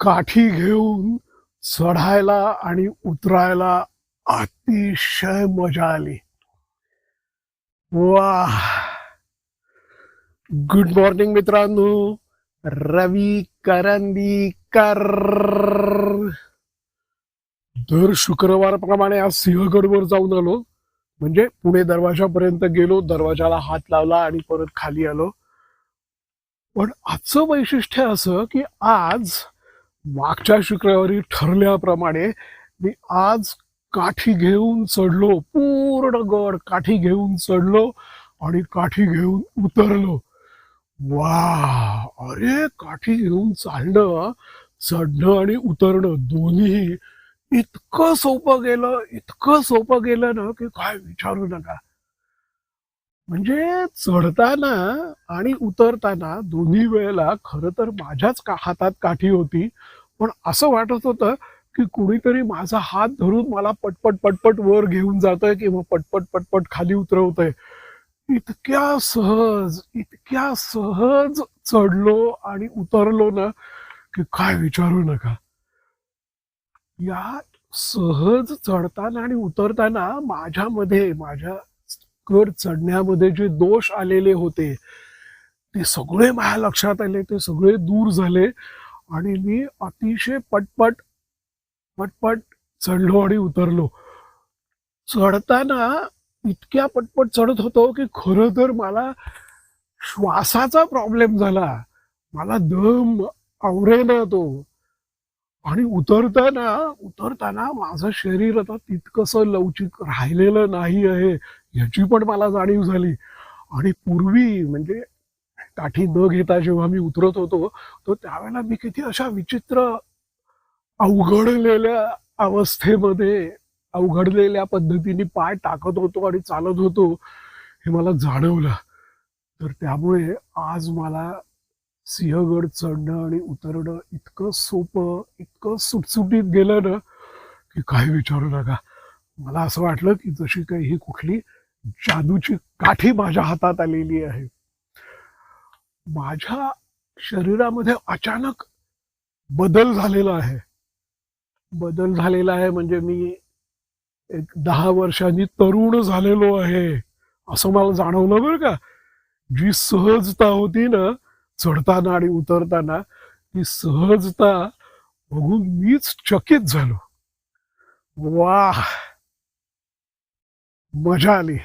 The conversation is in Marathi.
काठी घेऊन चढायला आणि उतरायला अतिशय मजा आली. वा. गुड मॉर्निंग मित्रांनो. रवी करंदीकर. दर शुक्रवारप्रमाणे आज सिंहगडवर जाऊन आलो. म्हणजे पुणे दरवाजापर्यंत गेलो दरवाजाला हात लावला आणि परत खाली आलो. पण आजचं वैशिष्ट्य असं की आज मागच्या शुक्रवारी ठरल्याप्रमाणे मी आज काठी घेऊन चढलो पूर्ण गड काठी घेऊन चढलो आणि काठी घेऊन उतरलो. वा अरे काठी घेऊन चालणं चढणं आणि उतरणं दोन्ही इतकं सोपं गेलं इतकं सोपं गेलं ना की काय विचारू नका. म्हणजे चढताना आणि उतरताना दोन्ही वेळेला खरं तर माझ्याच का हातात काठी होती. पण असं वाटत होतं की कुणीतरी माझा हात धरून मला पटपट पटपट वर घेऊन जातोय किंवा पटपट पटपट खाली उतरवतोय. इतक्या सहज इतक्या सहज चढलो आणि उतरलो ना की काय विचारू नका. या सहज चढताना आणि उतरताना माझ्यामध्ये माझ्या कर चढण्यामध्ये जे दोष आलेले होते ते सगळे माझ्या लक्षात आले ते सगळे दूर झाले आणि मी अतिशय पटपट पटपट चढलो आणि उतरलो. चढताना इतक्या पटपट चढत होतो की खरं तर मला श्वासाचा प्रॉब्लेम झाला. मला दम आवरेना तो. आणि उतरताना उतरताना माझं शरीर आता तितकंसं लवचिक राहिलेलं नाही आहे याची पण मला जाणीव झाली. आणि पूर्वी म्हणजे काठी न घेता जेव्हा मी उतरत होतो तर त्यावेळेला मी किती अशा विचित्र अवघडलेल्या अवस्थेमध्ये अवघडलेल्या पद्धतीने पाय टाकत होतो आणि चालत होतो हे मला जाणवलं. तर त्यामुळे आज मला सिंहगड चढणं आणि उतरणं इतकं सोपं इतकं सुटसुटीत गेलं ना की काही विचारू नका. मला असं वाटलं की जशी काही ही कुठली जादूची काठी माझ्या हातात आलेली आहे. माझ्या शरीरामध्ये अचानक बदल झालेला आहे. बदल झालेला आहे म्हणजे मी एक दहा वर्षांनी तरुण झालेलो आहे असं मला जाणवलं बरं का. जी सहजता होती ना चढताना आणि उतरताना ती सहजता बघून मीच चकित झालो. वा मजा आली.